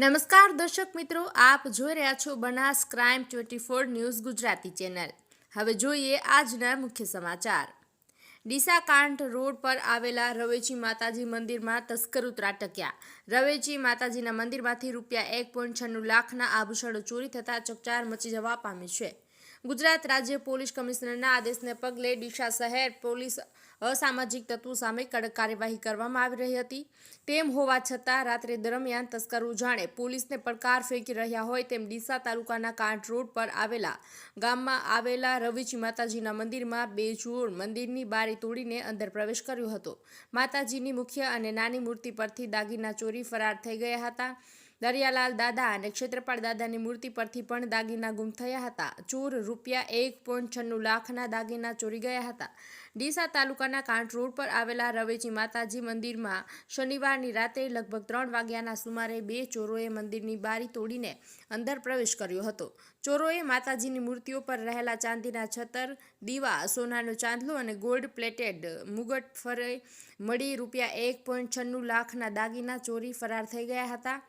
નમસ્કાર, દર્શક મિત્રો. આપ જોઈ રહ્યા છો Banas crime twenty four news Gujarati channel. હવે જોઈએ આજના મુખ્ય સમાચાર. ડીસા કાંઠ રોડ પર આવેલા રવેચી માતાજી મંદિરમાં તસ્કર ત્રાટક્યા. રવેચી માતાજીના મંદિરમાંથી રૂપિયા એક પોઈન્ટ છન્નું લાખના આભૂષણો ચોરી થતાં ચકચાર મચી જવા પામી છે. ગુજરાત રાજ્ય પોલીસ કમિશનરના આદેશને પગલે ડીસા શહેર પોલીસ અસામાજિક તત્વો સામે કડક કાર્યવાહી કરવામાં આવી રહી હતી. તેમ હોવા છતાં રાત્રે દરમિયાન તસ્કરો જાણે પોલીસને પડકાર ફેંકી રહ્યા હોય તેમ ડીસા તાલુકાના કાંઠ રોડ પર આવેલા ગામમાં આવેલા રવિચી માતાજીના મંદિરમાં બે ચોર મંદિરની બારી તોડીને અંદર પ્રવેશ કર્યો હતો. માતાજીની મુખ્ય અને નાની મૂર્તિ પરથી દાગીના ચોરી ફરાર થઈ ગયા હતા. દરિયાલાલ દાદા અને ક્ષેત્રપાળ દાદાની મૂર્તિ પરથી પણ દાગીના ગુમ થયા હતા. ચોર રૂપિયા એક પોઈન્ટ છન્નું લાખના દાગીના ચોરી ગયા હતા. ડીસા તાલુકાના કાંઠ રોડ પર આવેલા રવેચી માતાજી મંદિરમાં શનિવારની રાતે લગભગ ત્રણ વાગ્યાના સુમારે બે ચોરોએ મંદિરની બારી તોડીને અંદર પ્રવેશ કર્યો હતો. ચોરોએ માતાજીની મૂર્તિઓ પર રહેલા ચાંદીના છતર, દીવા, સોનાનો ચાંદલો અને ગોલ્ડ પ્લેટેડ મુગટ ફરે મળી રૂપિયા એક પોઈન્ટ છન્નું લાખના દાગીના ચોરી ફરાર થઈ ગયા હતા.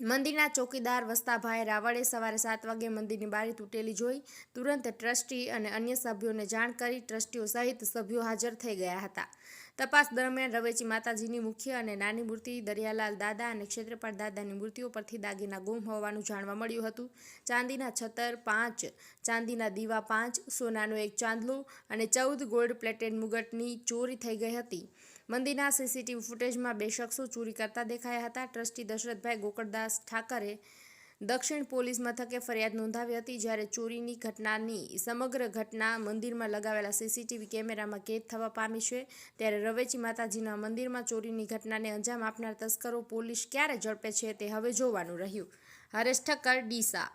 મંદિરના ચોકીદાર વસ્તાભાઈ રાવળે સવારે સાત વાગે મંદિરની બારી તૂટેલી જોઈ તુરંત ટ્રસ્ટી અને અન્ય સભ્યોને જાણ કરી ટ્રસ્ટીઓ સહિત સભ્યો હાજર થઈ ગયા હતા. તપાસ દરમિયાન રવેચી માતાજીની મુખ્ય અને નાની મૂર્તિ, દરિયાલાલ દાદા અને ક્ષેત્રપાળ દાદાની મૂર્તિઓ પરથી દાગીના ગુમ હોવાનું જાણવા મળ્યું હતું. ચાંદીના છતર પાંચ, ચાંદીના દીવા પાંચ, સોનાનો એક ચાંદલો અને ચૌદ ગોલ્ડ પ્લેટેડ મુગટની ચોરી થઈ ગઈ હતી. મંદિરના સીસીટીવી ફૂટેજમાં બે શખ્સો ચોરી કરતા દેખાયા હતા. ટ્રસ્ટી દશરથભાઈ ગોકળદાસ ઠાકરે દક્ષિણ પોલીસ મથકે ફરિયાદ નોંધાવી હતી જ્યારે ચોરીની ઘટનાની સમગ્ર ઘટના મંદિરમાં લગાવેલા સીસીટીવી કેમેરામાં કેદ થવા પામી છે. ત્યારે રવેચી માતાજીના મંદિરમાં ચોરીની ઘટનાને અંજામ આપનાર તસ્કરો પોલીસ ક્યારે ઝડપે છે તે હવે જોવાનું રહ્યું. હરેશ ઠક્કર, ડીસા.